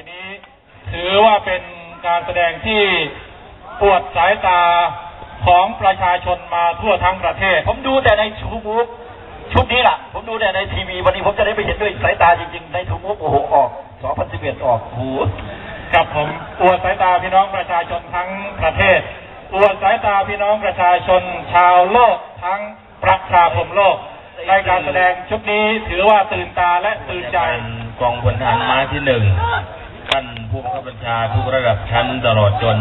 วันนี้ถือว่าเป็นการแสดงที่ปวดสายตาของประชาชนมาทั่วทั้งประเทศ ผมดูแต่ในทูบูฟชุดนี้แหละผมดูแต่ในทีวีวันนี้ผมจะได้ไปเห็นด้วยสายตาจริงๆ ในทูบูฟโอ้โหออก2011ออกโอ้โหกับผมปวดสายตาพี่น้องประชาชนทั้งประเทศปวดสายตาพี่น้องประชาชนชาวโลกทั้งประชาคมโลก ในการแสดงชุดนี้ถือว่าตื่นตาและตื่นใจกองพลทหารม้าที่หนึ่ง ท่านผู้บังคับบัญชาทุกระดับชั้นตลอดจน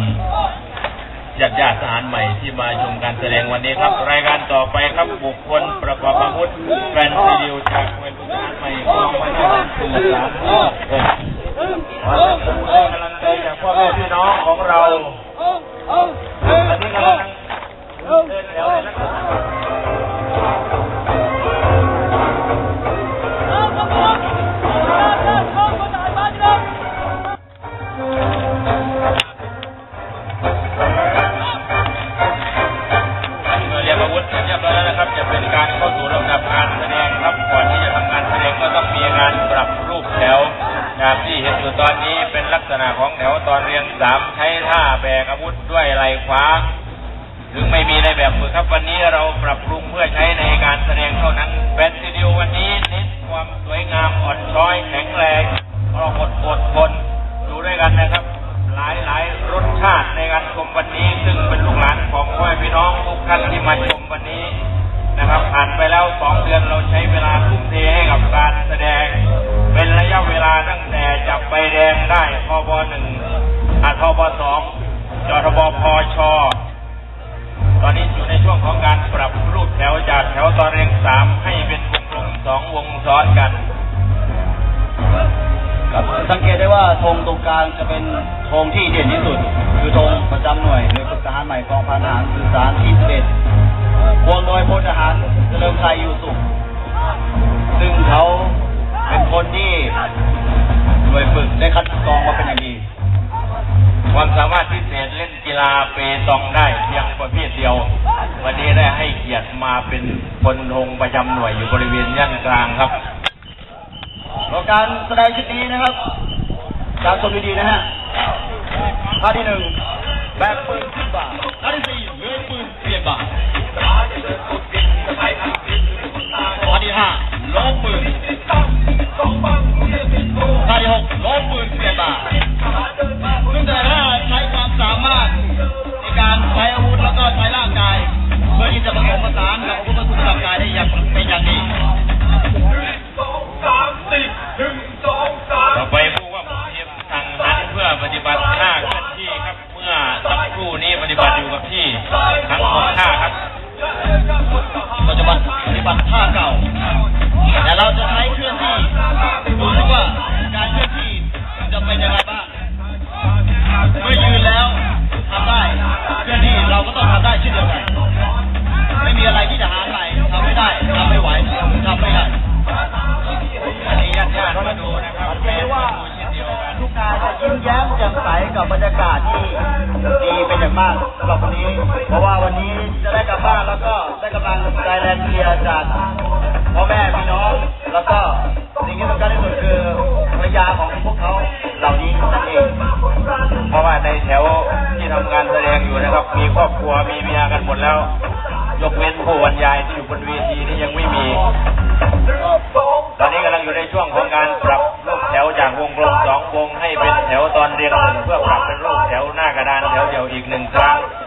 ญาติญาติทหารใหม่ที่มาชมการแสดงวันนี้ครับ รายการต่อไปครับบุคคลประกอบอาวุธแฟนซีดิวจากหน่วยพลทหารใหม่กองพันท ณะของแถวตอนเรียงสามใช้ท่าแบกอาวุธด้วยไหล่ขวาถึงไม่มีในแบบฝึกครับวันนี้เราปรับปรุงเพื่อใช้ในการแสดงเท่านั้นแบนซิดิววันนี้เน้นความสวยงามอ่อนช้อยแข็งแรงเราอดอดทนดูด้วยกันนะครับ หลายหลายรสชาติในการชมวันนี้ ซึ่งเป็นลูกหลานของพ่อพี่น้องทุกท่านที่มาชมวันนี้นะครับผ่านไปแล้วสองเดือนเราใช้เวลาทุ่มเทให้กับการแสดง เป็นระยะเวลาตั้งแต่จับใบแดงได้ทบหนึ่งอาทบสองจทบพช ตอนนี้อยู่ในช่วงของการปรับรูปแถวจากแถวตอนเรียงสามให้เป็นวงกลมสองวงซ้อนกันครับสังเกตได้ว่าธงตรงกลางจะเป็นธงที่เด่นที่สุด คือธงประจำหน่วยหน่วยฝึกทหารใหม่กองพันทหารสื่อสารที่11พวงโดยพลทหารเฉลิมชัยอยู่สุข ซึ่งเขา คนที่หน่วยฝึกได้คัดกรองมาเป็นอย่างดี ความสามารถพิเศษเล่นกีฬาเปตองได้เพียงประเภทเดียว วันนี้ได้ให้เกียรติมาเป็นพลธงประจำหน่วยอยู่บริเวณย่านกลางครับโครงการแสดงชุดนี้นะครับการชมดีๆนะฮะท่าที่หนึ่งแบกปืนขึ้นบ่าท่าที่สี่เลื่อยปืนเปลี่ยนบ่าท่าที่ห้าล้มปืน ท่าที่ห แรงเชียร์จากพ่อแม่พี่น้อง แล้วก็สิ่งที่สำคัญที่สุดคือภรรยาของพวกเขาเหล่านี้นั่นเอง เพราะว่าในแถวที่ทำงานแสดงอยู่นะครับ มีครอบครัวมีเมียกันหมดแล้ว ยกเว้นผู้บรรยายที่อยู่บนเวทีนี่ยังไม่มี ตอนนี้กำลังอยู่ในช่วงของการปรับรูปแถวจากวงกลมสองวงให้เป็นแถวตอนเรียงหนึ่งเพื่อปรับเป็นรูปแถวหน้ากระดานแถวเดียวอีกหนึ่งครั้งต้อง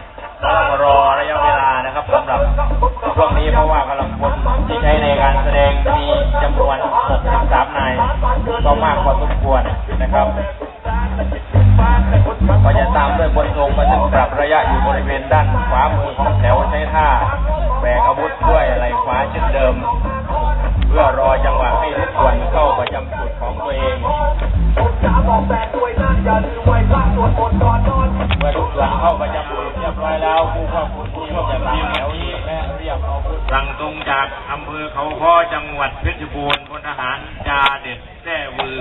เขาค้อจังหวัดเพชรบูรณ์พลทหารจาเด็ดแท้วือ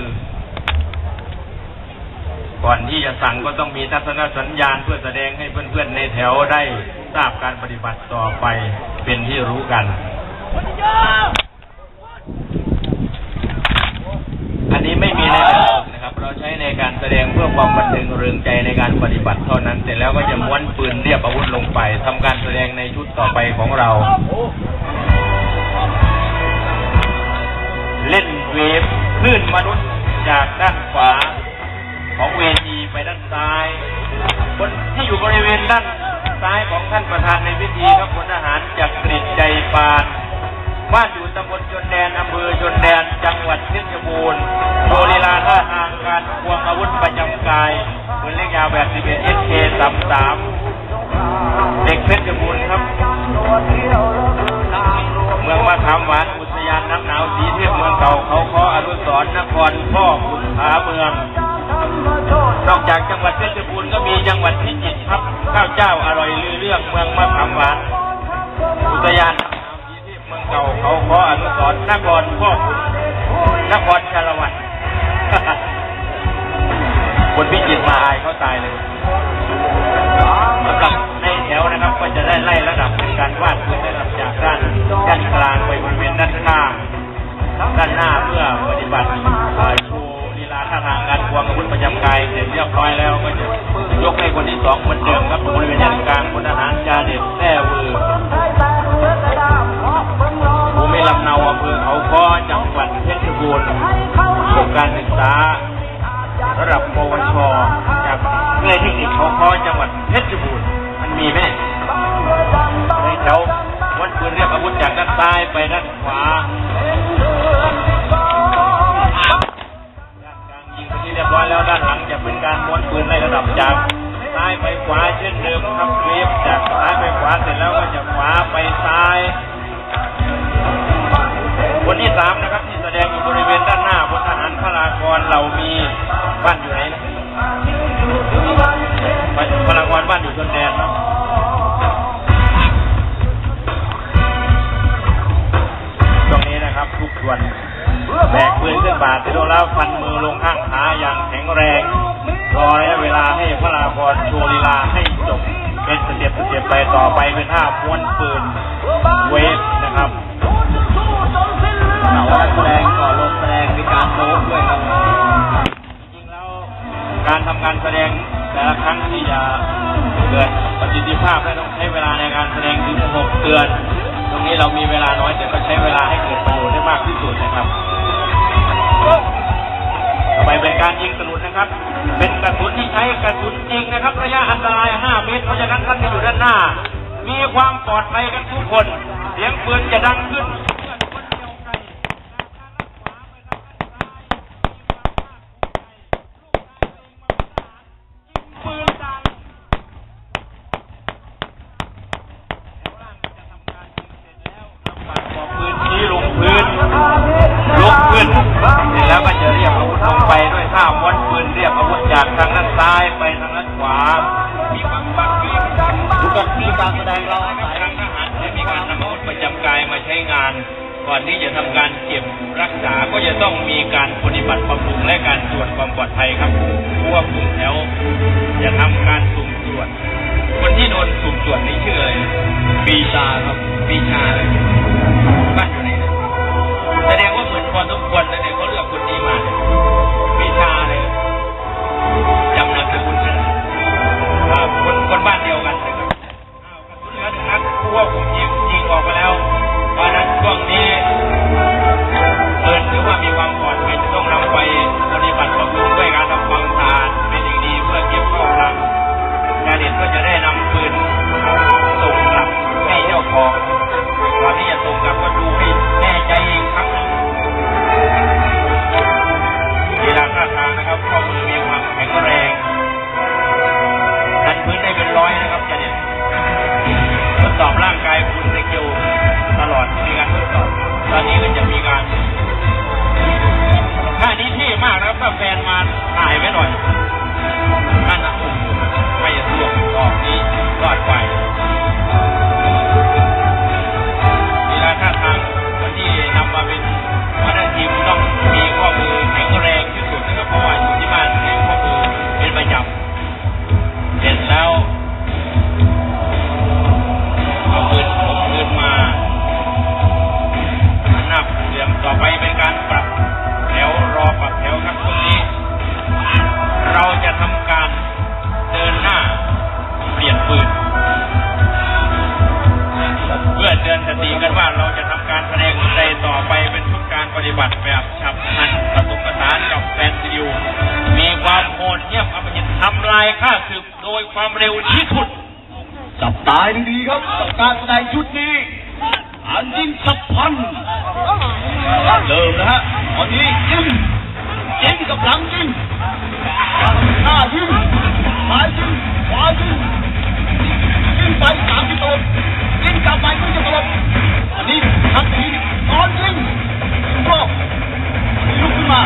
ก่อนที่จะสั่งก็ต้องมีทัศนสัญญาณเพื่อแสดงให้เพื่อนๆในแถวได้ทราบการปฏิบัติต่อไปเป็นที่รู้กัน อันนี้ไม่มีในแบบฝึกนะครับ เราใช้ในการแสดงเพื่อความบันเทิงเริงใจในการปฏิบัติเท่านั้น เสร็จแล้วก็จะม้วนปืนเรียบอาวุธลงไปทำการแสดงในชุดต่อไปของเรา เวฟคลื่นมนุษย์จากด้านขวา ของเวทีไปด้านซ้าย คนที่อยู่บริเวณด้านซ้ายของท่านประธานในพิธีครับพลทหารจากกรีฑใจปานบ้านอยู่ตำบลชนแดนอำเภอชนแดนจังหวัดเพชรบูรณ์โชว์ลีลาท่าทางการควงอาวุธประจำกายปืนเล็กยาวแบบ11 SK 33เด็กเพชรบูรณ์ครับ เมืองมะขามหวาน ยานน้ำหนาวสีเทพเมืองเก่าเขาขออนุสรณ์นครพ่อขุนผาเมือง นอกจากจังหวัดเพชรบูรณ์ก็มีจังหวัดพิจิตรครับข้าวเจ้าอร่อยลือเรื่องเมืองมะขามหวานอุทยานน้ำหนาวสีเทพเมืองเก่าเขาขออนุสรณ์นครพ่อขุนนครชาละวันคนพิจิตรมาอายเขาตายเลยสำหรับในแถวนะครับก็จะได้ไล่ระดับเป็นการวาดพื้นระดับจากด้าน องเหมือนเดิมครับบริเวณด้านกลางพลทหารจาเด็ดแท้วือภูมิลำเนาอำเภอเขาค้อจังหวัดเพชรบูรณ์จบการศึกษาระดับปวชจากวิทยาลัยเทคนิคเขาค้อจังหวัด แล้วฟันมือลงข้างขาอย่างแข็งแรง รอระยะเวลาให้พระราพรโชว์ลีลาให้จบ เป็นสเต็ปสเต็ปไปต่อไปเป็นท่าม้วนปืนเวฟนะครับแต่ว่าแสดงก่อนลงแสดงมีการโน้ตด้วยครับจริงแล้วการทำการแสดงแต่ละครั้งที่จะเกิดประสิทธิภาพและต้องใช้เวลาในการแสดงถึง6เดือน กระสุนจริงนะครับ ระยะอันตราย 5 เมตร เพราะฉะนั้นท่านที่อยู่ด้านหน้า มีความปลอดภัยกันทุกคน เสียงปืนจะดังขึ้น ไปด้วยท่าม้วนปืนเรียกอาวุธจากทางด้านซ้ายไปทางด้านขวามีบังบังมีทุกการมีการแสดงเราอาศัยทางทหารจะมีการนำอาวุธประจำกายมาใช้งาน ก่อนที่จะทำการเก็บรักษาก็จะต้องมีการปฏิบัติบำรุงและการตรวจความปลอดภัยครับควบคุมแถวจะทำการสุ่มตรวจคนที่โดนสุ่มตรวจนี่ชื่ออะไรปีชาครับปีชา heróica. วามเร็วที่สุด จับตายดีๆครับกับการแสดงชุดนี้ อันยิ่งสับพันเริ่มนะฮะตอนนี้ยิ่งยิงกับหลังยิ่งหน้ายิ่งซ้ายยิ่งขวายิ่งยิ่งไปสามที่ตลบยิงกลับไปยิงจะตลบอันนี้ทักทีตอนยิ่งก็อันนี้ลุกขึ้นมา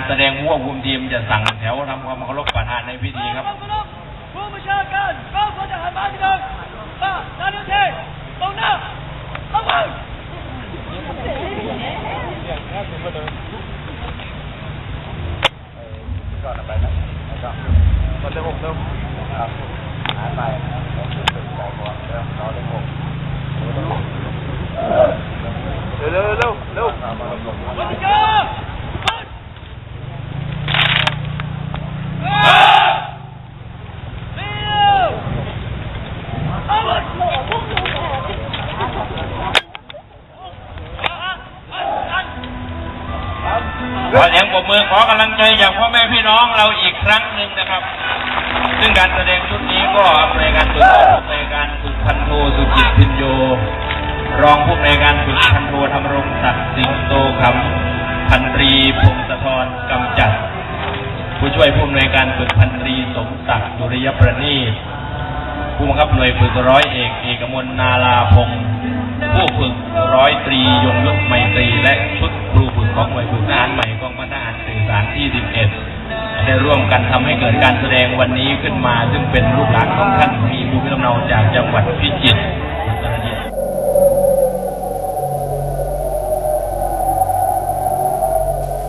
การแสดงวัวภูมิทีมจะสั่งแถวทำความเคารพประธานในพิธีครับผู้บัญชาการกองพลทหารม้าที่หนึ่งมานานุเทตรงหน้าตระวังวันเจ้าวันเร็วเอาหมด ขอเสียงปรบมือขอกำลังใจจากพ่อแม่พี่น้องเราอีกครั้งหนึ่งนะครับ ซึ่งการแสดงชุดนี้ก็อำนการฝึกในการฝึกพันโทสุจิตพินโย รองผู้ในวยการฝึกพันโทธรรมรงศักดิ์สิงโตคำพันตรีพงศธรกำจัด ผู้ช่วยผู้อำนวยการฝึกพันตรีสมศักดิ์ดุริยประณีตผู้บังคับหน่วยฝึกร้อยเอกเอกมลนาลาพงศ์ผู้ฝึกร้อยตรียงยุทธไมตรีและชุดครูฝึกของหน่วยฝึกทหารใหม่ สื่อสารที่ 11 ได้ร่วมกันทำให้เกิดการแสดงวันนี้ขึ้นมา ซึ่งเป็นลูกหลานของท่านมีภูมิลำเนาจากจังหวัดพิจิตรอุตรดิต